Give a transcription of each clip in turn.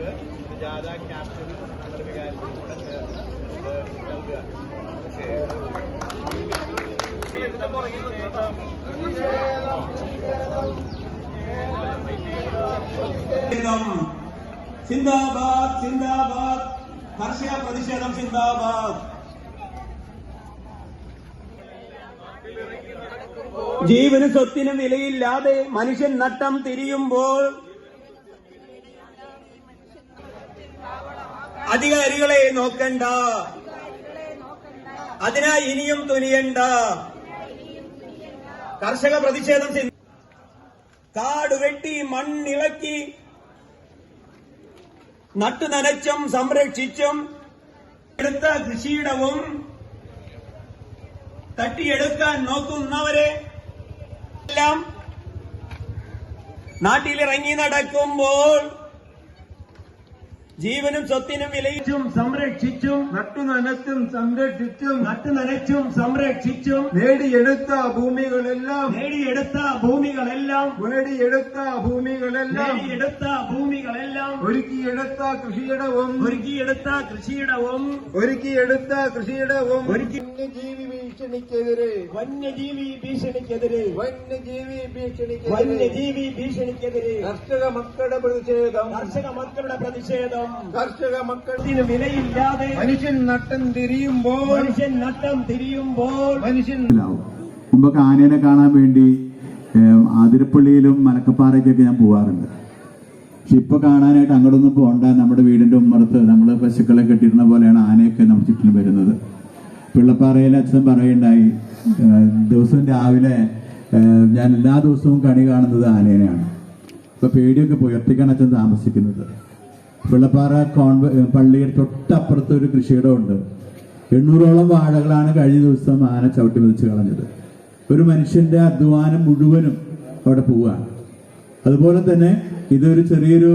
ഒരു ജാഥ ക്യാപ്റ്റന് നമ്മുടെ പ്രതിഷേധം സിന്ദാബാദ് സിന്ദാബാദ്. കർഷക പ്രതിഷേധം സിന്ദാബാദ്. ജീവനും സ്വത്തിനും വിലയില്ലാതെ മനുഷ്യൻ നട്ടം തിരിയുമ്പോൾ അധികാരികളെ നോക്കണ്ട. അതിനായി ഇനിയും തുനിയണ്ട. കർഷക പ്രതിഷേധം കാട് വെട്ടി മണ്ണിളക്കി നട്ടു നനച്ചും സംരക്ഷിച്ചും എടുത്ത കൃഷിയിടവും തട്ടിയെടുക്കാൻ നോക്കുന്നവരെ എല്ലാം നാട്ടിലിറങ്ങി നടക്കുമ്പോൾ ജീവനും സ്വത്തിനും വിലയിച്ചും സംരക്ഷിച്ചും നട്ടുനനച്ചും സംരക്ഷിച്ചും നട്ടു നനച്ചും സംരക്ഷിച്ചും നേടിയെടുത്ത ഭൂമികളെല്ലാം നേടിയെടുത്ത ഭൂമികളെല്ലാം നേടിയെടുത്ത ഭൂമികളെല്ലാം എടുത്ത ഭൂമികളെല്ലാം ഒരുക്കിയെടുത്ത കൃഷിയിടവും ഒരുക്കിയെടുത്ത കൃഷിയിടവും ഒരുക്കിയെടുത്ത കൃഷിയിടവും ഒരുക്കി- വന്യജീവി ഭീഷണിക്കെതിരെ വന്യജീവി ഭീഷണിക്കെതിരെ വന്യജീവി ഭീഷണിക്കെതിരെ വന്യജീവി ഭീഷണിക്കെതിരെ കർഷക മക്കളുടെ പ്രതിഷേധം കർഷക മക്കളുടെ പ്രതിഷേധം കർഷക മക്കൾ വിലയില്ലാതെ മനുഷ്യൻ നട്ടം തിരിയുമ്പോൾ മനുഷ്യൻ നട്ടം തിരിയുമ്പോൾ മനുഷ്യൻ മുമ്പൊക്കെ ആനേനെ കാണാൻ വേണ്ടി ആതിരപ്പള്ളിയിലും മലക്കപ്പാറയ്ക്കൊക്കെ ഞാൻ പോവാറുണ്ട്. പക്ഷെ ഇപ്പൊ കാണാനായിട്ട് അങ്ങോട്ടൊന്നും പോകണ്ട നമ്മുടെ വീടിന്റെ ഉമ്മറത്ത് നമ്മൾ പശുക്കളെ കെട്ടിയിരുന്ന പോലെയാണ് ആനയൊക്കെ നമ്മുടെ ചുറ്റിലും വരുന്നത്. പിള്ളപ്പാറയിലെ അച്ഛൻ പറയുണ്ടായി ദിവസം രാവിലെ ഞാൻ എല്ലാ ദിവസവും കണി കാണുന്നത് ആനേനെയാണ്. ഇപ്പൊ പേടിയൊക്കെ പോയി ഒറ്റയ്ക്കാണ് അച്ഛൻ താമസിക്കുന്നത്. പിള്ളപ്പാറ കോൺവ പള്ളിയുടെ തൊട്ടപ്പുറത്ത് ഒരു കൃഷിയിടമുണ്ട്. എണ്ണൂറോളം വാഴകളാണ് കഴിഞ്ഞ ദിവസം ആന ചവിട്ടി മതിച്ച് കളഞ്ഞത്. ഒരു മനുഷ്യന്റെ അധ്വാനം മുഴുവനും അവിടെ പോവുകയാണ്. അതുപോലെ തന്നെ ഇതൊരു ചെറിയൊരു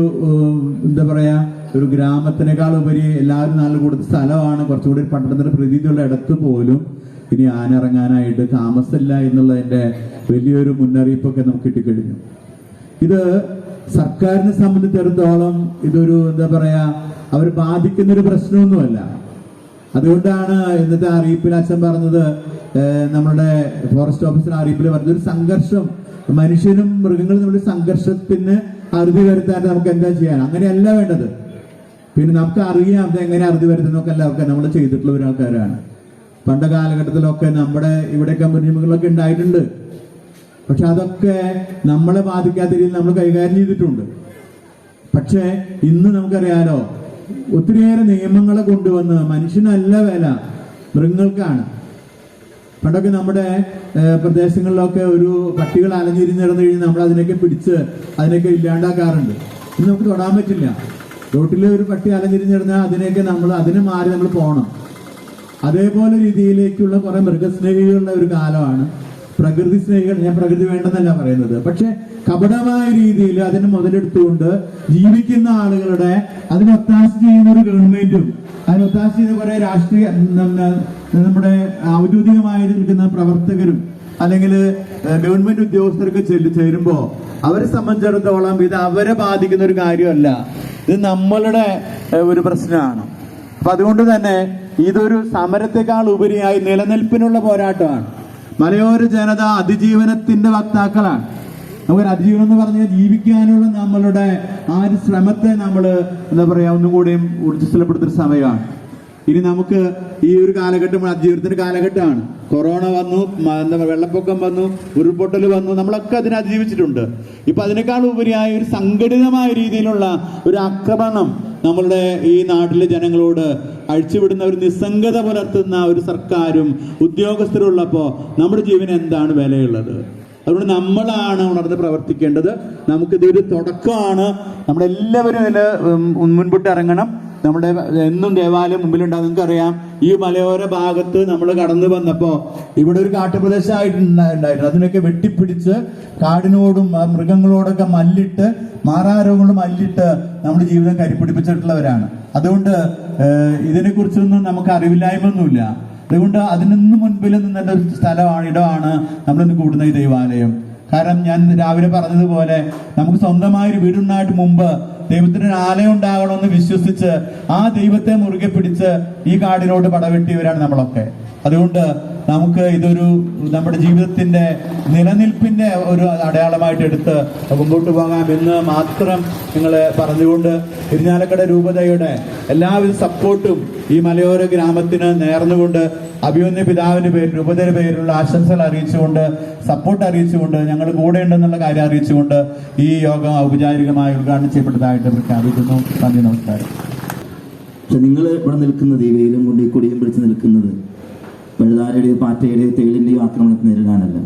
എന്താ പറയാ ഒരു ഗ്രാമത്തിനേക്കാൾ ഉപരി എല്ലാവരും നല്ല കൂടുതൽ സ്ഥലമാണ്. കുറച്ചുകൂടി പട്ടണത്തിന്റെ പ്രതീതിയുള്ള ഇടത്ത് പോലും ഇനി ആന ഇറങ്ങാനായിട്ട് താമസമില്ല എന്നുള്ളതിന്റെ വലിയൊരു മുന്നറിയിപ്പൊക്കെ നമുക്ക് കിട്ടിക്കഴിഞ്ഞു. ഇത് സർക്കാരിനെ സംബന്ധിച്ചിടത്തോളം ഇതൊരു എന്താ പറയാ അവർ ബാധിക്കുന്ന ഒരു പ്രശ്നമൊന്നുമല്ല. അതുകൊണ്ടാണ് ഇന്നത്തെ അറിയിപ്പിൽ അച്ഛൻ പറഞ്ഞത് നമ്മുടെ ഫോറസ്റ്റ് ഓഫീസർ അറിയിപ്പിൽ പറഞ്ഞത് ഒരു സംഘർഷം മനുഷ്യനും മൃഗങ്ങളും തമ്മിൽ സംഘർഷത്തിന് അറുതി വരുത്താൻ നമുക്ക് എന്താ ചെയ്യാൻ? അങ്ങനെയല്ല വേണ്ടത്. പിന്നെ നമുക്ക് അറിയാം അത് എങ്ങനെ അറുതി വരുത്തുന്നൊക്കെ എല്ലാവർക്കും നമ്മൾ ചെയ്തിട്ടുള്ള ഒരു ആൾക്കാരാണ് പണ്ട കാലഘട്ടത്തിലൊക്കെ നമ്മുടെ ഇവിടെയൊക്കെ മുന്നിമുകളൊക്കെ ഉണ്ടായിട്ടുണ്ട്. പക്ഷെ അതൊക്കെ നമ്മളെ ബാധിക്കാത്ത രീതിയിൽ നമ്മൾ കൈകാര്യം ചെയ്തിട്ടുണ്ട്. പക്ഷേ ഇന്ന് നമുക്കറിയാലോ ഒത്തിരിയേറെ നിയമങ്ങളെ കൊണ്ടുവന്ന് മനുഷ്യനല്ല വില മൃഗങ്ങൾക്കാണ്. പണ്ടൊക്കെ നമ്മുടെ പ്രദേശങ്ങളിലൊക്കെ ഒരു പട്ടികൾ അലഞ്ഞിരിഞ്ഞു നടന്നു കഴിഞ്ഞാൽ നമ്മൾ അതിനൊക്കെ പിടിച്ച് അതിനൊക്കെ ഇല്ലാണ്ടാക്കാറുണ്ട്. ഇന്ന് നമുക്ക് തൊടാൻ പറ്റില്ല. റോട്ടിൽ ഒരു പട്ടി അലഞ്ഞിരിഞ്ഞു നടന്നാൽ അതിനെയൊക്കെ നമ്മൾ അതിനെ മാറി നമ്മൾ പോകണം അതേപോലെ രീതിയിലേക്കുള്ള കുറെ മൃഗസ്നേഹികളുടെ ഒരു കാലമാണ് പ്രകൃതി സ്നേഹികൾ ഞാൻ പ്രകൃതി വേണ്ടെന്നല്ല പറയുന്നത്. പക്ഷെ കപടമായ രീതിയിൽ അതിനെ മുതലെടുത്തുകൊണ്ട് ജീവിക്കുന്ന ആളുകളുടെ അതിനൊത്താശ ചെയ്യുന്ന ഒരു ഗവൺമെന്റും അതിനൊത്താശ ചെയ്യുന്ന കുറെ രാഷ്ട്രീയ നമ്മുടെ ഔദ്യോഗികമായി നിൽക്കുന്ന പ്രവർത്തകരും അല്ലെങ്കിൽ ഗവൺമെന്റ് ഉദ്യോഗസ്ഥർക്ക് ചേരുമ്പോ അവരെ സംബന്ധിച്ചിടത്തോളം ഇത് അവരെ ബാധിക്കുന്ന ഒരു കാര്യമല്ല. ഇത് നമ്മളുടെ ഒരു പ്രശ്നമാണ്. അപ്പൊ അതുകൊണ്ട് തന്നെ ഇതൊരു സമരത്തെക്കാൾ ഉപരിയായി നിലനിൽപ്പിനുള്ള പോരാട്ടമാണ്. മലയോര ജനത അതിജീവനത്തിന്റെ വക്താക്കളാണ്. നമുക്ക് അതിജീവനം എന്ന് പറഞ്ഞാൽ ജീവിക്കാനുള്ള നമ്മളുടെ ആ ഒരു ശ്രമത്തെ നമ്മൾ എന്താ പറയാ ഒന്നുകൂടിയും ഊർജസ്വലപ്പെടുത്തുന്ന സമയമാണ്. ഇനി നമുക്ക് ഈ ഒരു കാലഘട്ടം അതിജീവനത്തിന്റെ കാലഘട്ടമാണ്. കൊറോണ വന്നു വെള്ളപ്പൊക്കം വന്നു ഉരുൾപൊട്ടൽ വന്നു നമ്മളൊക്കെ അതിനെ അതിജീവിച്ചിട്ടുണ്ട്. ഇപ്പൊ അതിനേക്കാൾ ഉപരിയായ ഒരു സംഘടിതമായ രീതിയിലുള്ള ഒരു ആക്രമണം നമ്മളുടെ ഈ നാട്ടിലെ ജനങ്ങളോട് അഴിച്ചുവിടുന്ന ഒരു നിസ്സംഗത പുലർത്തുന്ന ഒരു സർക്കാരും ഉദ്യോഗസ്ഥരുള്ളപ്പോ നമ്മുടെ ജീവന് എന്താണ് വിലയുള്ളത്? അതുകൊണ്ട് നമ്മളാണ് ഉണർന്ന് പ്രവർത്തിക്കേണ്ടത്. നമുക്കിതൊരു തുടക്കമാണ്. നമ്മളെല്ലാവരും ഇതിൽ മുൻപിട്ട് ഇറങ്ങണം. നമ്മുടെ എന്നും ദേവാലയം മുമ്പിലുണ്ടാകും നിങ്ങൾക്കറിയാം ഈ മലയോര ഭാഗത്ത് നമ്മൾ കടന്നു വന്നപ്പോ ഇവിടെ ഒരു കാട്ടുപ്രദേശമായിട്ടുണ്ടായിരുന്നു അതിനൊക്കെ വെട്ടിപ്പിടിച്ച് കാടിനോടും മൃഗങ്ങളോടൊക്കെ മല്ലിട്ട് മാറാരോഗങ്ങളും മല്ലിട്ട് നമ്മുടെ ജീവിതം കരിപ്പിടിപ്പിച്ചിട്ടുള്ളവരാണ് അതുകൊണ്ട് ഇതിനെ ഇതിനെക്കുറിച്ചൊന്നും നമുക്ക് അറിവില്ലായ്മയൊന്നുമില്ല. അതുകൊണ്ട് അതിനൊന്നും മുൻപിൽ നിന്നൊരു സ്ഥലമാണ് ഇടമാണ് നമ്മളിന്ന് കൂടുന്ന ഈ ദൈവാലയം. കാരണം ഞാൻ രാവിലെ പറഞ്ഞതുപോലെ നമുക്ക് സ്വന്തമായ ഒരു വീടുണ്ടായിട്ട് മുമ്പ് ദൈവത്തിന് ഒരു ആലയം ഉണ്ടാകണമെന്ന് വിശ്വസിച്ച് ആ ദൈവത്തെ മുറുകെ പിടിച്ച് ഈ കാടിനോട് പടവെട്ടിയവരാണ് നമ്മളൊക്കെ. അതുകൊണ്ട് നമുക്ക് ഇതൊരു നമ്മുടെ ജീവിതത്തിന്റെ നിലനിൽപ്പിന്റെ ഒരു അടയാളമായിട്ട് എടുത്ത് മുമ്പോട്ട് പോകാം എന്ന് മാത്രം നിങ്ങൾ പറഞ്ഞുകൊണ്ട് ഇരിഞ്ഞാലക്കട രൂപതയുടെ എല്ലാവിധ സപ്പോർട്ടും ഈ മലയോര ഗ്രാമത്തിന് നേർന്നുകൊണ്ട് അഭിമന്യ പിതാവിന്റെ പേരിൽ രൂപതയുടെ പേരിലുള്ള ആശംസകൾ അറിയിച്ചുകൊണ്ട് സപ്പോർട്ട് അറിയിച്ചുകൊണ്ട് ഞങ്ങൾ കൂടെ ഉണ്ടെന്നുള്ള കാര്യം അറിയിച്ചുകൊണ്ട് ഈ യോഗം ഔപചാരികമായി ഉദ്ഘാടനം ചെയ്യപ്പെട്ടതായിട്ട് പ്രഖ്യാപിക്കുന്നു. നന്ദി നമസ്കാരം. പക്ഷെ നിങ്ങൾ ഇവിടെ നിൽക്കുന്നത് ഈ വെയിലും കൊണ്ട് ഈ കൊടിയും പിടിച്ച് നിൽക്കുന്നത് പഴുതാരയുടെയോ പാറ്റയുടെയോ തേളിന്റെയോ ആക്രമണത്തെ നേരിടാനല്ല.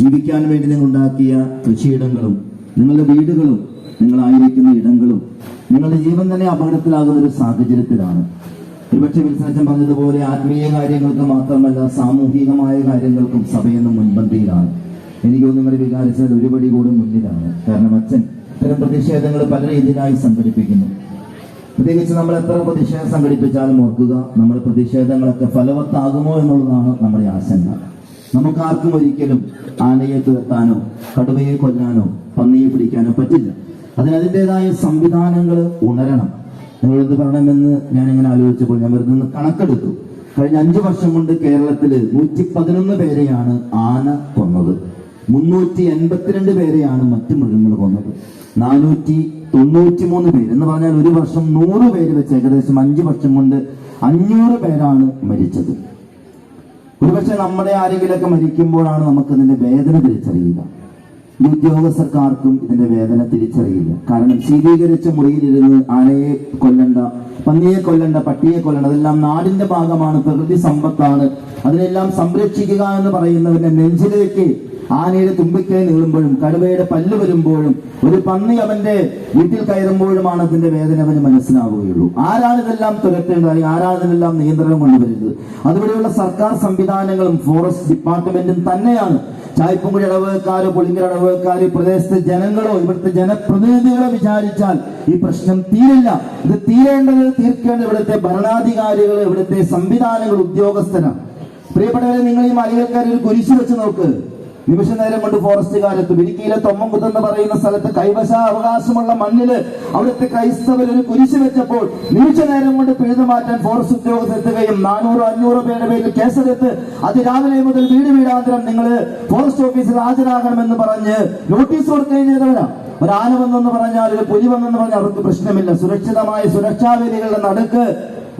ജീവിക്കാൻ വേണ്ടി നിങ്ങൾ ഉണ്ടാക്കിയ കൃഷിയിടങ്ങളും നിങ്ങളുടെ വീടുകളും നിങ്ങളായിരിക്കുന്ന ഇടങ്ങളും നിങ്ങളുടെ ജീവൻ തന്നെ അപകടത്തിലാകുന്ന ഒരു സാഹചര്യത്തിലാണ്. ഒരുപക്ഷെ വിൽസനച്ചൻ പറഞ്ഞതുപോലെ ആത്മീയ കാര്യങ്ങൾക്ക് മാത്രമല്ല സാമൂഹികമായ കാര്യങ്ങൾക്കും സഭയെന്ന് മുൻപന്തിയിലാണ്. എനിക്ക് നിങ്ങളുടെ വികാരിച്ചാൽ ഒരുപടി കൂടി മുന്നിലാണ്. കാരണം അച്ഛൻ ഇത്തരം പ്രതിഷേധങ്ങൾ പല രീതിയിലായി സംഘടിപ്പിക്കുന്നു. പ്രത്യേകിച്ച് നമ്മൾ എത്ര പ്രതിഷേധം സംഘടിപ്പിച്ചാലും ഓർക്കുക നമ്മുടെ പ്രതിഷേധങ്ങളൊക്കെ ഫലവത്താകുമോ എന്നുള്ളതാണ് നമ്മുടെ ആശങ്ക. നമുക്കാർക്കും ഒരിക്കലും ആനയെ തീർത്താനോ കടുവയെ കൊല്ലാനോ പന്നിയെ പിടിക്കാനോ പറ്റില്ല. അതിന് അതിന്റെതായ സംവിധാനങ്ങൾ ഉണരണം. നിങ്ങളെന്ത് പറയണമെന്ന് ഞാൻ ഇങ്ങനെ ആലോചിച്ചപ്പോൾ ഞാൻ വരുന്ന കണക്കെടുത്തു. കഴിഞ്ഞ അഞ്ചു വർഷം കൊണ്ട് കേരളത്തിൽ നൂറ്റി പതിനൊന്ന് പേരെയാണ് ആന കൊന്നത്. മുന്നൂറ്റി എൺപത്തിരണ്ട് പേരെയാണ് മറ്റു മൃഗങ്ങൾ കൊന്നത്. നാനൂറ്റി തൊണ്ണൂറ്റി മൂന്ന് പേര്. എന്ന് പറഞ്ഞാൽ ഒരു വർഷം നൂറ് പേര് വെച്ച് ഏകദേശം അഞ്ചു വർഷം കൊണ്ട് അഞ്ഞൂറ് പേരാണ് മരിച്ചത്. ഒരുപക്ഷെ നമ്മുടെ ആരെങ്കിലൊക്കെ മരിക്കുമ്പോഴാണ് നമുക്ക് ഇതിന്റെ വേദന തിരിച്ചറിയുക. ഈ ഉദ്യോഗസ്ഥർക്കാർക്കും ഇതിന്റെ വേദന തിരിച്ചറിയില്ല. കാരണം ശീതീകരിച്ച മുറിയിലിരുന്ന് ആനയെ കൊല്ലണ്ട പന്നിയെ കൊല്ലണ്ട പട്ടിയെ കൊല്ലണ്ട അതെല്ലാം നാടിന്റെ ഭാഗമാണ് പ്രകൃതി സമ്പത്താണ്. അതിനെല്ലാം സംരക്ഷിക്കുക എന്ന് പറയുന്നവരുടെ നെഞ്ചിലേക്ക് ആനയുടെ തുമ്പിക്കൈ നീളുമ്പോഴും കടുവയുടെ പല്ല് വരുമ്പോഴും ഒരു പന്നി അവന്റെ വീട്ടിൽ കയറുമ്പോഴുമാണ് അതിന്റെ വേദന അവന് മനസ്സിലാവുകയുള്ളൂ. ആരാണ് ഇതെല്ലാം തുരത്തേണ്ടത് ആരാണ് ഇതിനെല്ലാം നിയന്ത്രണം കൊണ്ടുവരുന്നത് അതുവഴിയുള്ള സർക്കാർ സംവിധാനങ്ങളും ഫോറസ്റ്റ് ഡിപ്പാർട്ട്മെന്റും തന്നെയാണ്. ചായ്പുംകുടി ഇടവകക്കാരോ പുളിങ്കര ഇടവകക്കാരോ പ്രദേശത്തെ ജനങ്ങളോ ഇവിടുത്തെ ജനപ്രതിനിധികളോ വിചാരിച്ചാൽ ഈ പ്രശ്നം തീരില്ല. ഇത് തീരേണ്ടത് തീർക്കേണ്ടത് ഇവിടുത്തെ ഭരണാധികാരികൾ ഇവിടുത്തെ സംവിധാനങ്ങൾ ഉദ്യോഗസ്ഥരാണ്. പ്രിയപ്പെട്ടവരെ നിങ്ങൾ ഈ മലയാളക്കാരിൽ കുരിശ് വെച്ച് നോക്ക്. നിമിഷ നേരം കൊണ്ട് ഫോറസ്റ്റുകാരെത്തും. ഇടുക്കിയിലെ തൊമ്മംകുത്ത് എന്ന് പറയുന്ന സ്ഥലത്ത് കൈവശ അവകാശമുള്ള മണ്ണിൽ അവിടുത്തെ ക്രൈസ്തവർ ഒരു കുരിശ് വെച്ചപ്പോൾ നിമിഷ നേരം കൊണ്ട് പിഴുതു മാറ്റാൻ ഫോറസ്റ്റ് ഉദ്യോഗസ്ഥർ എത്തുകയും നാനൂറോ അഞ്ഞൂറോ പേരുടെ പേരിൽ കേസെടുത്ത് അതിരാവിലെ മുതൽ വീട് വീടാന്തരം നിങ്ങൾ ഫോറസ്റ്റ് ഓഫീസിൽ ഹാജരാകണമെന്ന് പറഞ്ഞ് നോട്ടീസ് കൊടുക്കുകയും ചെയ്തവരാ. ഒരു ആന വന്നെന്ന് പറഞ്ഞാൽ ഒരു പുലി വന്നെന്ന് പറഞ്ഞാൽ അവർക്ക് പ്രശ്നമില്ല. സുരക്ഷിതമായ സുരക്ഷാവേദികളുടെ നടുക്ക്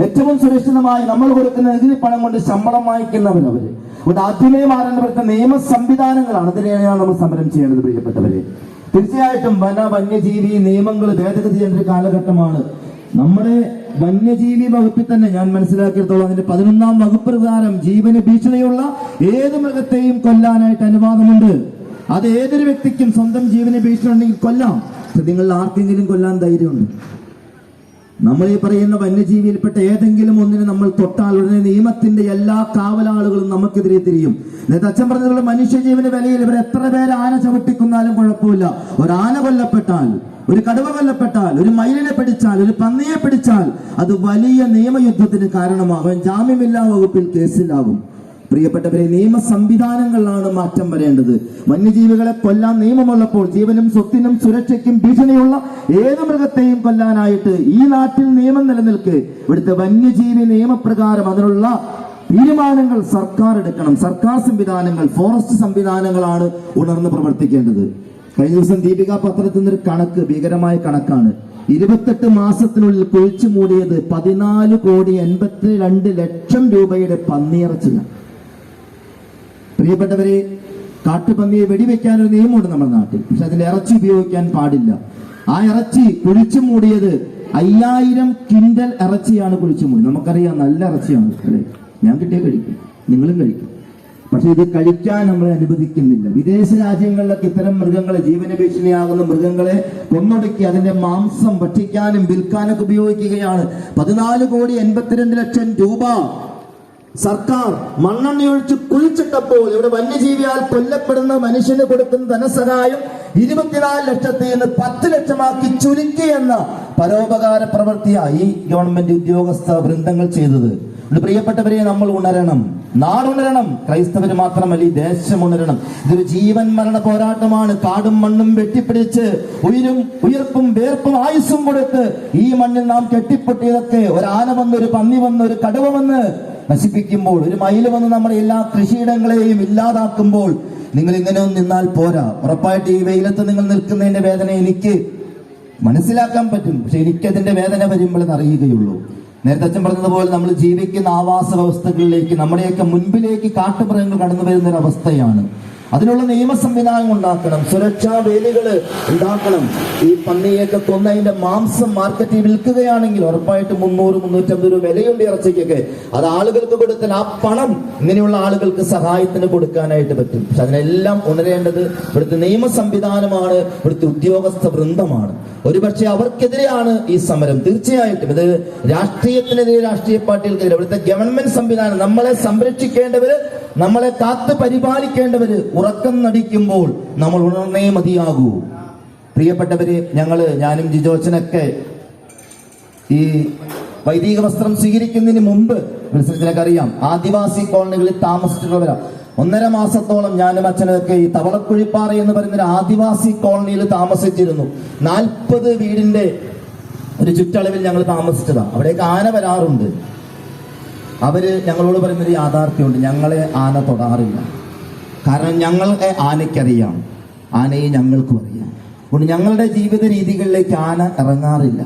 ഏറ്റവും സുരക്ഷിതമായി നമ്മൾ കൊടുക്കുന്ന നികുതി പണം കൊണ്ട് ശമ്പളം വാങ്ങിക്കുന്നവരവര് ഇവിടെ ആദ്യമേ മാറേണ്ട ഇവിടുത്തെ നിയമ സംവിധാനങ്ങളാണ്. അതിനെയാണ് നമ്മൾ സമരം ചെയ്യേണ്ടത് പ്രിയപ്പെട്ടവരെ. തീർച്ചയായിട്ടും വന വന്യജീവി നിയമങ്ങൾ ഭേദഗതി ചെയ്യേണ്ട ഒരു കാലഘട്ടമാണ്. നമ്മുടെ വന്യജീവി വകുപ്പിൽ തന്നെ ഞാൻ മനസ്സിലാക്കിയിടത്തോളം അതിന്റെ പതിനൊന്നാം വകുപ്പ് പ്രകാരം ജീവന് ഭീഷണിയുള്ള ഏത് മൃഗത്തെയും കൊല്ലാനായിട്ട് അനുവാദമുണ്ട്. അത് ഏതൊരു വ്യക്തിക്കും സ്വന്തം ജീവന് ഭീഷണി ഉണ്ടെങ്കിൽ കൊല്ലാം. നിങ്ങളിൽ ആർക്കെങ്കിലും കൊല്ലാൻ ധൈര്യമുണ്ട്? നമ്മൾ ഈ പറയുന്ന വന്യജീവിയിൽപ്പെട്ട ഏതെങ്കിലും ഒന്നിനെ നമ്മൾ തൊട്ടാൽ ഉടനെ നിയമത്തിന്റെ എല്ലാ കാവലാളുകളും നമുക്കെതിരെ തിരിയും. നേരത്തെ അച്ഛൻ പറഞ്ഞതുപോലെ മനുഷ്യജീവന് വിലയിൽ ഇവർ എത്ര പേര് ആന ചവിട്ടിക്കുന്നാലും കുഴപ്പമില്ല. ഒരു ആന കൊല്ലപ്പെട്ടാൽ ഒരു കടുവ കൊല്ലപ്പെട്ടാൽ ഒരു മയിലിനെ പിടിച്ചാൽ ഒരു പന്നിയെ പിടിച്ചാൽ അത് വലിയ നിയമയുദ്ധത്തിന് കാരണമാകും. ജാമ്യമില്ലാ വകുപ്പിൽ കേസിലാകും. പ്രിയപ്പെട്ടവരെ നിയമ സംവിധാനങ്ങളിലാണ് മാറ്റം വരേണ്ടത്. വന്യജീവികളെ കൊല്ലാൻ നിയമമുള്ളപ്പോൾ ജീവനും സ്വത്തിനും സുരക്ഷയ്ക്കും ഭീഷണിയുള്ള ഏത് മൃഗത്തെയും കൊല്ലാനായിട്ട് ഈ നാട്ടിൽ നിയമം നിലനിൽക്ക്. ഇവിടുത്തെ വന്യജീവി നിയമപ്രകാരം അതിനുള്ള തീരുമാനങ്ങൾ സർക്കാർ എടുക്കണം. സർക്കാർ സംവിധാനങ്ങൾ ഫോറസ്റ്റ് സംവിധാനങ്ങളാണ് ഉണർന്ന് പ്രവർത്തിക്കേണ്ടത്. കഴിഞ്ഞ ദിവസം ദീപിക പത്രത്തിൽ നിന്നൊരു കണക്ക് ഭീകരമായ കണക്കാണ്. ഇരുപത്തെട്ട് മാസത്തിനുള്ളിൽ കുഴിച്ചു മൂടിയത് പതിനാല് കോടി എൺപത്തി രണ്ട് ലക്ഷം രൂപയുടെ പന്നിയിറച്ചിയാണ്. പ്രിയപ്പെട്ടവരെ കാട്ടുപന്നിയെ വെടിവെക്കാൻ ഒരു നിയമമുണ്ട് നമ്മുടെ നാട്ടിൽ. പക്ഷെ അതിൽ ഇറച്ചി ഉപയോഗിക്കാൻ പാടില്ല. ആ ഇറച്ചി കുഴിച്ചു മൂടിയത് അയ്യായിരം കിൻഡൽ ഇറച്ചിയാണ് കുഴിച്ചു മൂടി നമുക്കറിയാം നല്ല ഇറച്ചിയാണ്. അല്ലേ? ഞാൻ കിട്ടിയ കഴിക്കും. നിങ്ങളും കഴിക്കും. പക്ഷെ ഇത് കഴിക്കാൻ നമ്മളെ അനുവദിക്കുന്നില്ല. വിദേശ രാജ്യങ്ങളിലൊക്കെ ഇത്തരം മൃഗങ്ങളെ ജീവന ഭീഷണിയാകുന്ന മൃഗങ്ങളെ കൊന്നൊടുക്കി അതിന്റെ മാംസം ഭക്ഷിക്കാനും വിൽക്കാനൊക്കെ ഉപയോഗിക്കുകയാണ്. പതിനാല് കോടി എൺപത്തിരണ്ട് ലക്ഷം രൂപ സർക്കാർ മണ്ണെണ്ണയൊഴിച്ച് കുഴിച്ചിട്ടപ്പോൾ ഇവിടെ വന്യജീവിയാൽ കൊല്ലപ്പെടുന്ന മനുഷ്യന് കൊടുക്കുന്ന ധനസഹായം ഇരുപത്തിനാല് ലക്ഷത്തിൽ നിന്ന് പത്ത് ലക്ഷമാക്കി ചുരുക്കി എന്ന പരോപകാര പ്രവൃത്തിയായി ഗവൺമെന്റ് ഉദ്യോഗസ്ഥ വൃന്ദങ്ങൾ ചെയ്തത്. പ്രിയപ്പെട്ടവരെ നമ്മൾ ഉണരണം. നാടുണരണം. ക്രൈസ്തവര് മാത്രമല്ല ഈ ദേശം ഉണരണം. ഇതൊരു ജീവൻ മരണ പോരാട്ടമാണ്. കാടും മണ്ണും വെട്ടിപ്പിടിച്ച് ഉയരും ഉയർപ്പും വേർപ്പും ആയുസ്സും കൊടുത്ത് ഈ മണ്ണിൽ നാം കെട്ടിപ്പൊട്ടിയതൊക്കെ ഒരു ആന വന്ന് ഒരു പന്നി വന്ന് ഒരു കടുവ വന്ന് നശിപ്പിക്കുമ്പോൾ ഒരു മയിൽ വന്ന് നമ്മുടെ എല്ലാ കൃഷിയിടങ്ങളെയും ഇല്ലാതാക്കുമ്പോൾ നിങ്ങൾ ഇങ്ങനെ ഒന്ന് നിന്നാൽ പോരാ. ഉറപ്പായിട്ട് ഈ വെയിലത്ത് നിങ്ങൾ നിൽക്കുന്നതിന്റെ വേദന എനിക്ക് മനസ്സിലാക്കാൻ പറ്റും. പക്ഷെ എനിക്കതിന്റെ വേദന വരുമ്പോൾ അറിയുകയുള്ളൂ. നേരത്തെ അച്ഛൻ പറഞ്ഞതുപോലെ നമ്മൾ ജീവിക്കുന്ന ആവാസ വ്യവസ്ഥകളിലേക്ക് നമ്മുടെയൊക്കെ മുൻപിലേക്ക് കാട്ടുമൃഗങ്ങൾ കടന്നു വരുന്ന ഒരു അവസ്ഥയാണ്. അതിനുള്ള നിയമ സംവിധാനം ഉണ്ടാക്കണം. സുരക്ഷാ വേലികൾ ഉണ്ടാക്കണം. ഈ പന്നിയൊക്കെ കൊന്നതിന്റെ മാംസം മാർക്കറ്റിൽ വിൽക്കുകയാണെങ്കിൽ ഉറപ്പായിട്ട് മുന്നൂറ് മുന്നൂറ്റമ്പത് രൂപ വിലയുണ്ട് ഇറച്ചിക്കൊക്കെ. അത് ആളുകൾക്ക് കൊടുത്താൽ ആ പണം ഇങ്ങനെയുള്ള ആളുകൾക്ക് സഹായത്തിന് കൊടുക്കാനായിട്ട് പറ്റും. പക്ഷെ അതിനെല്ലാം ഉണരേണ്ടത് ഇവിടുത്തെ നിയമ സംവിധാനമാണ് ഇവിടുത്തെ ഉദ്യോഗസ്ഥ വൃന്ദമാണ്. ഒരുപക്ഷെ അവർക്കെതിരെയാണ് ഈ സമരം. തീർച്ചയായിട്ടും ഇത് രാഷ്ട്രീയത്തിനെതിരെ രാഷ്ട്രീയ പാർട്ടികൾക്കെതിരെ ഇവിടുത്തെ ഗവൺമെന്റ് സംവിധാനം നമ്മളെ സംരക്ഷിക്കേണ്ടവര് നമ്മളെ കാത്തു പരിപാലിക്കേണ്ടവര് ഉറക്കം നടിക്കുമ്പോൾ നമ്മൾ ഉണർന്നേ മതിയാകൂ. പ്രിയപ്പെട്ടവരെ ഞങ്ങൾ ഞാനും ജിജോച്ചനൊക്കെ ഈ വൈദിക വസ്ത്രം സ്വീകരിക്കുന്നതിന് മുമ്പ് വിളിച്ചിനൊക്കെ അറിയാം ആദിവാസി കോളനികളിൽ താമസിച്ചിട്ടുള്ളവരാ. ഒന്നര മാസത്തോളം ഞാനും അച്ഛനൊക്കെ ഈ തവളക്കുഴിപ്പാറ എന്ന് പറയുന്ന ഒരു ആദിവാസി കോളനിയിൽ താമസിച്ചിരുന്നു. നാൽപ്പത് വീടിന്റെ ഒരു ചുറ്റളവിൽ ഞങ്ങൾ താമസിച്ചതാണ് അവിടേക്ക് ആന വരാറുണ്ട്. അവർ ഞങ്ങളോട് പറയുന്നൊരു യാഥാർത്ഥ്യമുണ്ട്. ഞങ്ങളെ ആന തൊടാറില്ല. കാരണം ഞങ്ങളെ ആനയ്ക്കറിയാം. ആനയെ ഞങ്ങൾക്കും അറിയാം. അതുകൊണ്ട് ഞങ്ങളുടെ ജീവിത രീതികളിലേക്ക് ആന ഇറങ്ങാറില്ല.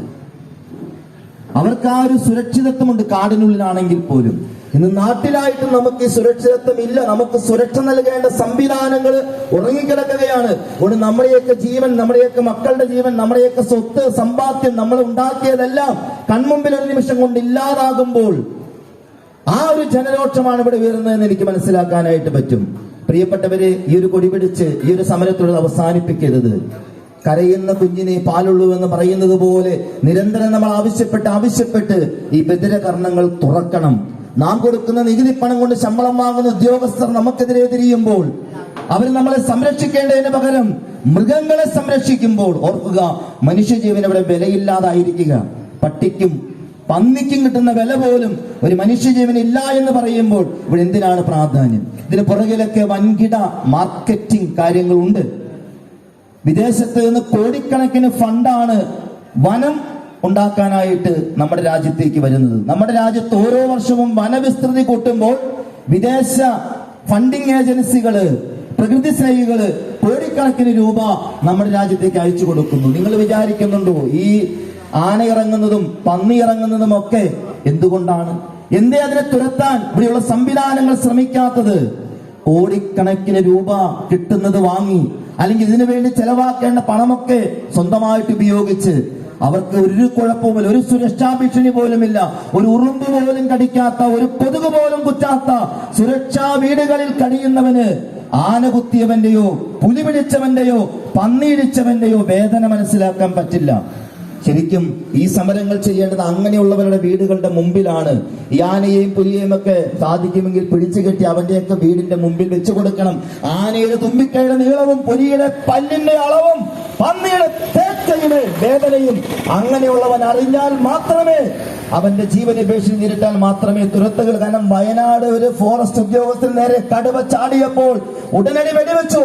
അവർക്ക് ആ ഒരു സുരക്ഷിതത്വമുണ്ട്. കാടിനുള്ളിലാണെങ്കിൽ പോലും. ഇന്ന് നാട്ടിലായിട്ട് നമുക്ക് ഈ സുരക്ഷിതത്വം ഇല്ല നമുക്ക് സുരക്ഷ നൽകേണ്ട സംവിധാനങ്ങൾ ഉറങ്ങിക്കിടക്കുകയാണ്. അതുകൊണ്ട് നമ്മുടെയൊക്കെ ജീവൻ നമ്മുടെയൊക്കെ മക്കളുടെ ജീവൻ നമ്മുടെയൊക്കെ സ്വത്ത് സമ്പാദ്യം നമ്മൾ ഉണ്ടാക്കിയതെല്ലാം കൺമുമ്പിൽ ഒരു നിമിഷം കൊണ്ട് ഇല്ലാതാകുമ്പോൾ ആ ഒരു ജനരോക്ഷമാണ് ഇവിടെ ഉയരുന്നതെന്ന് എനിക്ക് മനസ്സിലാക്കാനായിട്ട് പറ്റും. പ്രിയപ്പെട്ടവരെ ഈ ഒരു കൊടി പിടിച്ച് ഈ ഒരു സമരത്തിലൂടെ അവസാനിപ്പിക്കരുത്. കരയുന്ന കുഞ്ഞിനെ പാലുള്ളൂ എന്ന് പറയുന്നത് പോലെ നിരന്തരം നമ്മൾ ആവശ്യപ്പെട്ട് ആവശ്യപ്പെട്ട് ഈ ബദിരകർണങ്ങൾ തുറക്കണം. നാം കൊടുക്കുന്ന നികുതി പണം കൊണ്ട് ശമ്പളം വാങ്ങുന്ന ഉദ്യോഗസ്ഥർ നമുക്കെതിരെ തിരിയുമ്പോൾ അവർ നമ്മളെ സംരക്ഷിക്കേണ്ടതിന് പകരം മൃഗങ്ങളെ സംരക്ഷിക്കുമ്പോൾ ഓർക്കുക മനുഷ്യജീവൻ അവിടെ വിലയില്ലാതായിരിക്കുക. പട്ടിക്കും പന്നിക്കും കിട്ടുന്ന വില പോലും ഒരു മനുഷ്യജീവൻ ഇല്ല എന്ന് പറയുമ്പോൾ ഇവിടെ എന്തിനാണ് പ്രാധാന്യം? ഇതിന് പുറകിലൊക്കെ വൻകിട മാർക്കറ്റിംഗ് കാര്യങ്ങളുണ്ട്. വിദേശത്ത് നിന്ന് കോടിക്കണക്കിന് ഫണ്ടാണ് വനം ഉണ്ടാക്കാനായിട്ട് നമ്മുടെ രാജ്യത്തേക്ക് വരുന്നത്. നമ്മുടെ രാജ്യത്ത് ഓരോ വർഷവും വനവിസ്തൃതി കൂട്ടുമ്പോൾ വിദേശ ഫണ്ടിങ് ഏജൻസികൾ പ്രകൃതി സ്നേഹികൾ കോടിക്കണക്കിന് രൂപ നമ്മുടെ രാജ്യത്തേക്ക് അയച്ചു കൊടുക്കുന്നു. നിങ്ങൾ വിചാരിക്കുന്നുണ്ടോ ഈ ആന ഇറങ്ങുന്നതും പന്നി ഇറങ്ങുന്നതും ഒക്കെ എന്തുകൊണ്ടാണ്? എന്തേ അതിനെ തുരത്താൻ ഇവിടെയുള്ള സംവിധാനങ്ങൾ ശ്രമിക്കാത്തത്? കോടിക്കണക്കിന് രൂപ കിട്ടുന്നത് വാങ്ങി അല്ലെങ്കിൽ ഇതിനു വേണ്ടി ചെലവാക്കേണ്ട പണമൊക്കെ സ്വന്തമായിട്ട് ഉപയോഗിച്ച് അവർക്ക് ഒരു കുഴപ്പവുമില്ല ഒരു സുരക്ഷാ ഭീഷണി പോലുമില്ല ഒരു ഉറുമ്പ് പോലും കടിക്കാത്ത ഒരു കൊതുക് പോലും കുറ്റാത്ത സുരക്ഷാ വീടുകളിൽ കഴിയുന്നവന് ആന കുത്തിയവന്റെയോ പുലി പിടിച്ചവന്റെയോ പന്നിയിടിച്ചവന്റെയോ വേദന മനസ്സിലാക്കാൻ പറ്റില്ല. ശരിക്കും ഈ സമരങ്ങൾ ചെയ്യേണ്ടത് അങ്ങനെയുള്ളവരുടെ വീടുകളുടെ മുമ്പിലാണ്. ഈ ആനയെയും പുലിയെയും ഒക്കെ സാധിക്കുമെങ്കിൽ പിടിച്ചു കെട്ടി അവന്റെയൊക്കെ വീടിന്റെ മുമ്പിൽ വെച്ചു കൊടുക്കണം. ആനയുടെ തുമ്പിക്കൈയുടെ നീളവും പുലിയുടെ പല്ലിന്റെ അളവും പന്നിയുടെ തേക്കയുടെ വേദനയും അങ്ങനെയുള്ളവൻ അറിഞ്ഞാൽ മാത്രമേ അവന്റെ ജീവനെ പേശി നേരിട്ടാൽ മാത്രമേ തുരത്തുകൾ കാരണം വയനാട് ഒരു ഫോറസ്റ്റ് ഉദ്യോഗസ്ഥൻ നേരെ കടുവ ചാടിയപ്പോൾ ഉടനടി വെടിവെച്ചു.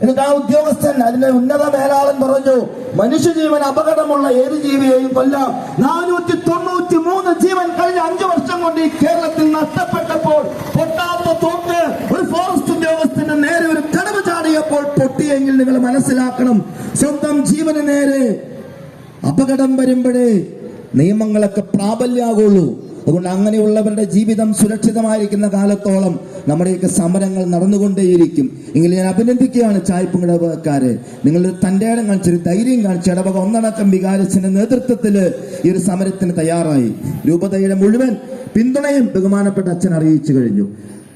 എന്നിട്ട് ആ ഉദ്യോഗസ്ഥൻ അതിന്റെ ഉന്നത മേലാളൻ പറഞ്ഞു. മനുഷ്യജീവൻ അപകടമുള്ള ഏത് ജീവിയെയും കൊല്ലാം. നാനൂറ്റി തൊണ്ണൂറ്റി മൂന്ന് ജീവൻ കഴിഞ്ഞ അഞ്ചു വർഷം കൊണ്ട് ഈ കേരളത്തിൽ നഷ്ടപ്പെട്ടപ്പോൾ പൊട്ടാത്ത തോക്ക് ഒരു ഫോറസ്റ്റ് ഉദ്യോഗസ്ഥന്റെ നേരെ ഒരു കടവ് ചാടിയപ്പോൾ പൊട്ടിയെങ്കിൽ നിങ്ങൾ മനസ്സിലാക്കണം. സ്വന്തം ജീവന് നേരെ അപകടം വരുമ്പോഴേ നിയമങ്ങളൊക്കെ പ്രാബല്യാകുള്ളൂ. അതുകൊണ്ട് അങ്ങനെയുള്ളവരുടെ ജീവിതം സുരക്ഷിതമായിരിക്കുന്ന കാലത്തോളം നമ്മുടെയൊക്കെ സമരങ്ങൾ നടന്നുകൊണ്ടേയിരിക്കും. എങ്കിൽ ഞാൻ അഭിനന്ദിക്കുകയാണ് ചായ്പും ഇടവകക്കാരെ നിങ്ങൾ തന്റെ ഇടം കാണിച്ചൊരു ധൈര്യം കാണിച്ച ഇടവക ഒന്നടക്കം വികാരസിന്റെ നേതൃത്വത്തിൽ ഈ ഒരു സമരത്തിന് തയ്യാറായി. രൂപതയുടെ മുഴുവൻ പിന്തുണയും ബഹുമാനപ്പെട്ട അച്ഛൻ അറിയിച്ചു കഴിഞ്ഞു.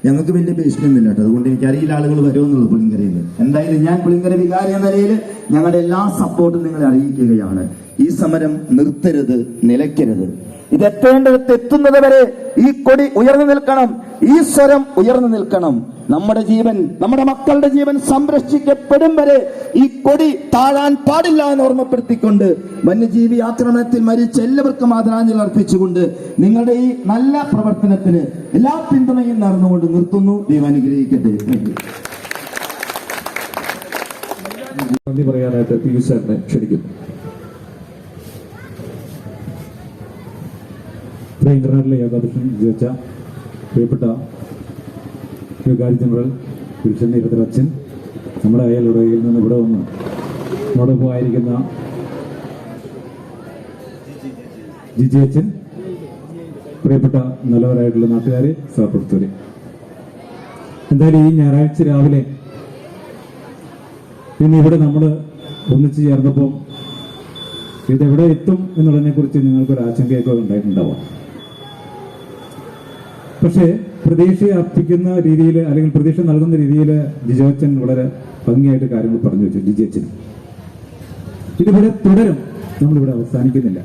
ഞങ്ങൾക്ക് വലിയ ഭീഷണിയൊന്നുമില്ല കേട്ടോ. അതുകൊണ്ട് എനിക്ക് അറിയില്ല ആളുകൾ വരുമെന്നുള്ളൂ പുളിങ്കരയിൽ എന്തായാലും ഞാൻ പുളിങ്കര വികാരി എന്ന നിലയിൽ ഞങ്ങളുടെ എല്ലാ സപ്പോർട്ടും നിങ്ങളെ അറിയിക്കുകയാണ്. ഈ സമരം നിർത്തരുത് നിലയ്ക്കരുത്. ഇത് എത്തേണ്ടത് എത്തുന്നത് വരെ ഈ കൊടി ഉയർന്നു നിൽക്കണം ഈ സ്വരം ഉയർന്നു നിൽക്കണം. നമ്മുടെ ജീവൻ നമ്മുടെ മക്കളുടെ ജീവൻ സംരക്ഷിക്കപ്പെടും വരെ ഈ കൊടി താഴാൻ പാടില്ല എന്ന് ഓർമ്മപ്പെടുത്തിക്കൊണ്ട് വന്യജീവി ആക്രമണത്തിൽ മരിച്ച എല്ലാവർക്കും ആദരാഞ്ജലി അർപ്പിച്ചുകൊണ്ട് നിങ്ങളുടെ ഈ നല്ല പ്രവർത്തനത്തിന് എല്ലാ പിന്തുണയും നടന്നുകൊണ്ട് നിർത്തുന്നു. ദൈവം അനുഗ്രഹിക്കട്ടെ. നന്ദി പറയാനായിട്ട് ക്ഷണിക്കുന്നു. ഇത്ര ഇന്റർനെറ്റിലെ ഏകാദശം വിജയിച്ച പ്രിയപ്പെട്ട വികാരി ജനറൽ പുരുഷൻ ഇരുപത്തി അച്ഛൻ നമ്മുടെ അയലുടയിൽ നിന്ന് ഇവിടെ വന്ന് നമ്മോടൊപ്പം ആയിരിക്കുന്ന ജിജി അച്ഛൻ പ്രിയപ്പെട്ട നല്ലവരായിട്ടുള്ള നാട്ടുകാരെ സഹപ്രവർത്തകരെ. എന്തായാലും ഈ ഞായറാഴ്ച രാവിലെ ഇന്ന് ഇവിടെ നമ്മൾ ഒന്നിച്ചു ചേർന്നപ്പോൾ ഇതെവിടെ എത്തും എന്നുള്ളതിനെ കുറിച്ച് നിങ്ങൾക്കൊരു ആശങ്കയൊക്കെ ഉണ്ടായിട്ടുണ്ടാവാം. പക്ഷേ പ്രതീക്ഷ അർപ്പിക്കുന്ന രീതിയിൽ അല്ലെങ്കിൽ പ്രതീക്ഷ നൽകുന്ന രീതിയിൽ ജിജോച്ചൻ വളരെ ഭംഗിയായിട്ട് കാര്യങ്ങൾ പറഞ്ഞു വെച്ചു ജിജോച്ചൻ ഇതിവിടെ തുടരും നമ്മളിവിടെ അവസാനിക്കുന്നില്ല.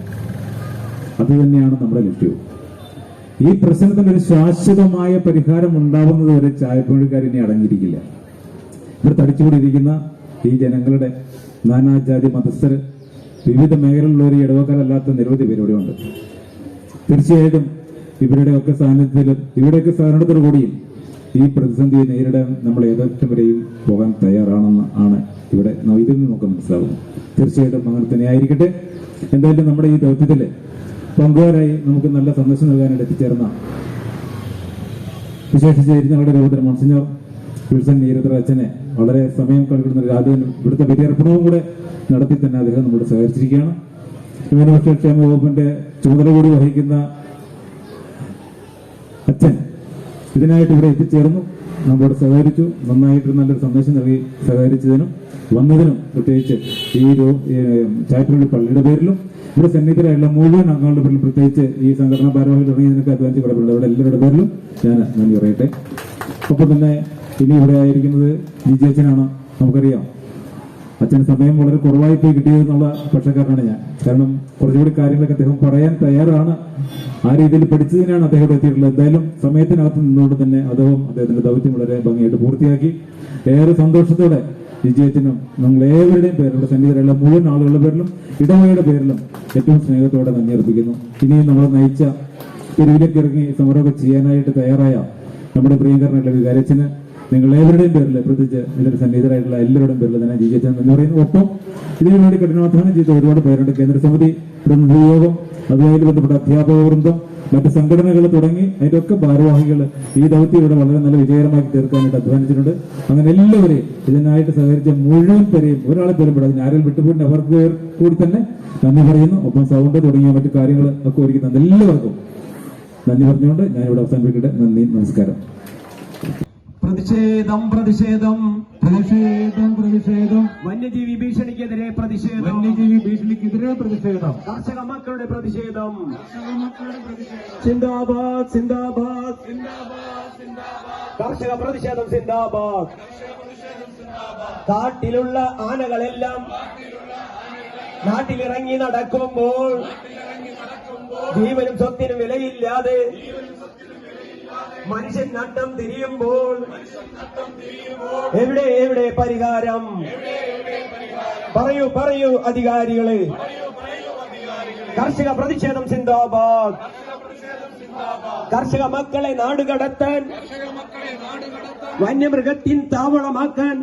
അത് തന്നെയാണ് നമ്മുടെ ലക്ഷ്യവും. ഈ പ്രശ്നത്തിന് ഒരു ശാശ്വതമായ പരിഹാരം ഉണ്ടാവുന്നത് വരെ ചായപ്പുഴക്കാർ ഇനി അടങ്ങിയിരിക്കില്ല. ഇവിടെ തടിച്ചുകൂടിയിരിക്കുന്ന ഈ ജനങ്ങളുടെ നാനാജാതി മതസ്ഥർ വിവിധ മേഖലകളിലുള്ളവർ ഇടവക്കാരല്ലാത്ത നിരവധി പേര് ഇവിടെ ഉണ്ട് തീർച്ചയായിട്ടും ഇവരുടെ ഒക്കെ സാന്നിധ്യത്തിലും ഇവരുടെയൊക്കെ സഹകരണത്തോടു കൂടിയും ഈ പ്രതിസന്ധിയെ നേരിടാൻ നമ്മൾ ഏതറ്റം വരെയും പോകാൻ തയ്യാറാണെന്ന് ആണ് ഇവിടെ ഇതിൽ നിന്ന് നമുക്ക് മനസ്സിലാകുന്നു തീർച്ചയായിട്ടും അങ്ങനെ തന്നെ ആയിരിക്കട്ടെ. എന്തായാലും നമ്മുടെ ഈ ദൗത്യത്തിൽ പങ്കുകാരായി നമുക്ക് നല്ല സന്ദേശം നൽകാനായിട്ട് എത്തിച്ചേർന്ന വിശേഷിച്ച് ഞങ്ങളുടെ രൂപത്തിൽ മൺസിഞ്ഞോർ വിൽസൺ നീരത്ര അച്ഛനെ വളരെ സമയം കണക്കിടുന്ന ഒരു ആദ്യം ഇവിടുത്തെ വിദ്യാർപ്പണവും കൂടെ നടത്തി തന്നെ അദ്ദേഹം നമ്മൾ സഹകരിച്ചിരിക്കുകയാണ്. ന്യൂനപക്ഷ ക്ഷേമ വകുപ്പിന്റെ ചുമതല കൂടി വഹിക്കുന്ന അച്ഛൻ ഇതിനായിട്ട് ഇവിടെ എത്തിച്ചേർന്നു. നമ്മളോട് സഹകരിച്ചു. നന്നായിട്ട് നല്ലൊരു സന്ദേശം നൽകി സഹകരിച്ചതിനും വന്നതിനും പ്രത്യേകിച്ച് ഈ ഒരു ചായപ്പള്ളി പള്ളിയുടെ പേരിലും ഇവിടെ സന്നിഹിതരായുള്ള മുഴുവൻ അംഗങ്ങളുടെ പേരിലും പ്രത്യേകിച്ച് ഈ സംഘടനാ ഭാരവാഹികൾ തുടങ്ങിയതിനൊക്കെ അധ്വാനിച്ച് കടപ്പുള്ള ഇവിടെ എല്ലാവരുടെ പേരിലും ഞാൻ നന്ദി പറയട്ടെ. ഒപ്പം തന്നെ ഇനി ഇവിടെ ആയിരിക്കുന്നത് ജി അച്ഛനാണ് നമുക്കറിയാം അച്ഛന് സമയം വളരെ കുറവായി പോയി കിട്ടിയതെന്നുള്ള പക്ഷക്കാരനാണ് ഞാൻ. കാരണം കുറച്ചുകൂടി കാര്യങ്ങളൊക്കെ അദ്ദേഹം പറയാൻ തയ്യാറാണ്. ആ രീതിയിൽ പഠിച്ചതിനാണ് അദ്ദേഹം എത്തിയിട്ടുള്ളത്. എന്തായാലും സമയത്തിനകത്ത് നിന്നുകൊണ്ട് തന്നെ അദ്ദേഹം അദ്ദേഹത്തിന്റെ ദൗത്യം വളരെ ഭംഗിയായിട്ട് പൂർത്തിയാക്കി. ഏറെ സന്തോഷത്തോടെ വിജയത്തിനും നിങ്ങൾ ഏവരുടെയും പേരിലുള്ള സന്നിധിയിലുള്ള മുഴുവൻ ആളുകളുടെ പേരിലും ഇടവയുടെ പേരിലും ഏറ്റവും സ്നേഹത്തോടെ നന്ദി അർപ്പിക്കുന്നു. ഇനിയും നമ്മളെ നയിച്ച തെരുവിലേക്ക് ഇറങ്ങി സമരമൊക്കെ ചെയ്യാനായിട്ട് തയ്യാറായ നമ്മുടെ പ്രിയങ്കരനായിട്ടുള്ള വികാരച്ചന് നിങ്ങൾ ഏവരുടെയും പേരിൽ പ്രത്യേകിച്ച് ഇതിന്റെ സന്നിഹിതരായിട്ടുള്ള എല്ലാവരുടെയും പേരിൽ തന്നെ ജീവിച്ച എന്ന് പറയുന്നു. ഒപ്പം ഇതിനു വേണ്ടി കഠിനാധ്വാനം ചെയ്ത ഒരുപാട് പേരുണ്ട്. കേന്ദ്ര സമിതി പ്രതിനിധിയോഗം അതുമായി ബന്ധപ്പെട്ട അധ്യാപക വൃന്ദം മറ്റ് സംഘടനകൾ തുടങ്ങി അതിന്റെ ഒക്കെ ഭാരവാഹികൾ ഈ ദൗത്യം ഇവിടെ വളരെ നല്ല വിജയകരമാക്കി തീർക്കാനായിട്ട് അധ്വാനിച്ചിട്ടുണ്ട്. അങ്ങനെ എല്ലാവരെയും ഇതിനായിട്ട് സഹകരിച്ച മുഴുവൻ പേരെയും ഒരാളെ പേരും പെടാതെ ആരെങ്കിലും വിട്ടുപോയിട്ട് അവർക്ക് കൂടി തന്നെ നന്ദി പറയുന്നു. ഒപ്പം സൗണ്ട് തുടങ്ങിയ മറ്റു കാര്യങ്ങൾ ഒക്കെ ഒരുക്കുന്ന എല്ലാവർക്കും നന്ദി പറഞ്ഞുകൊണ്ട് ഞാൻ ഇവിടെ അവസാനിപ്പിക്കട്ടെ. നന്ദി നമസ്കാരം. പ്രതിഷേധം പ്രതിഷേധം പ്രതിഷേധം പ്രതിഷേധം. വന്യജീവി ഭീഷണിക്കെതിരെ പ്രതിഷേധം. വന്യജീവി ഭീഷണിക്കെതിരെ പ്രതിഷേധം. കർഷക മക്കളുടെ പ്രതിഷേധം. സിന്ദാബാദ് സിന്ദാബാദ്. കർഷക പ്രതിഷേധം സിന്ദാബാദ്. കാട്ടിലുള്ള ആനകളെല്ലാം നാട്ടിലിറങ്ങി നടക്കുമ്പോൾ ജീവനും സ്വത്തിനും വിലയില്ലാതെ മനുഷ്യൻ നട്ടം തിരിയുമ്പോൾ എവിടെ എവിടെ പരിഹാരം? പറയൂ പറയൂ അധികാരികളെ. കർഷക പ്രതിഷേധം സിന്ദാബാദ്. കർഷക മക്കളെ നാടുകടത്താൻ. വന്യമൃഗത്തിൻ താവളമാക്കാൻ.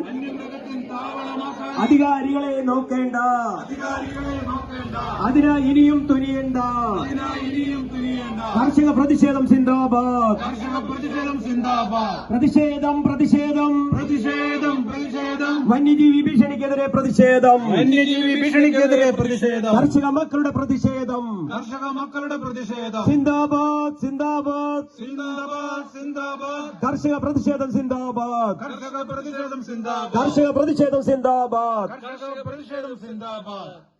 അധികാരികളെ നോക്കേണ്ട. അതിനാ ഇനിയും തുനിയേണ്ട. കർഷക പ്രതിഷേധം സിന്ദാബാദ്. പ്രതിഷേധം പ്രതിഷേധം പ്രതിഷേധം. പ്രതിഷേധം. വന്യജീവി ഭീഷണിക്കെതിരെ പ്രതിഷേധം. വന്യജീവി ഭീഷണിക്കെതിരെ പ്രതിഷേധം. കർഷക മക്കളുടെ പ്രതിഷേധം. കർഷക മക്കളുടെ പ്രതിഷേധം. സിന്ദാബാദ് സിന്ദാബാദ്. സിന്ദാബാദ് സിന്ദാബാദ്. കർഷക പ്രതിഷേധം സിന്ദാബാദ്. കർഷക പ്രതിഷേധം സിന്ദാബാദ്. കർഷക പ്രതിഷേധം സിന്ദാബാദ്. കർഷക പ്രതിഷേധം സിന്ദാബാദ്.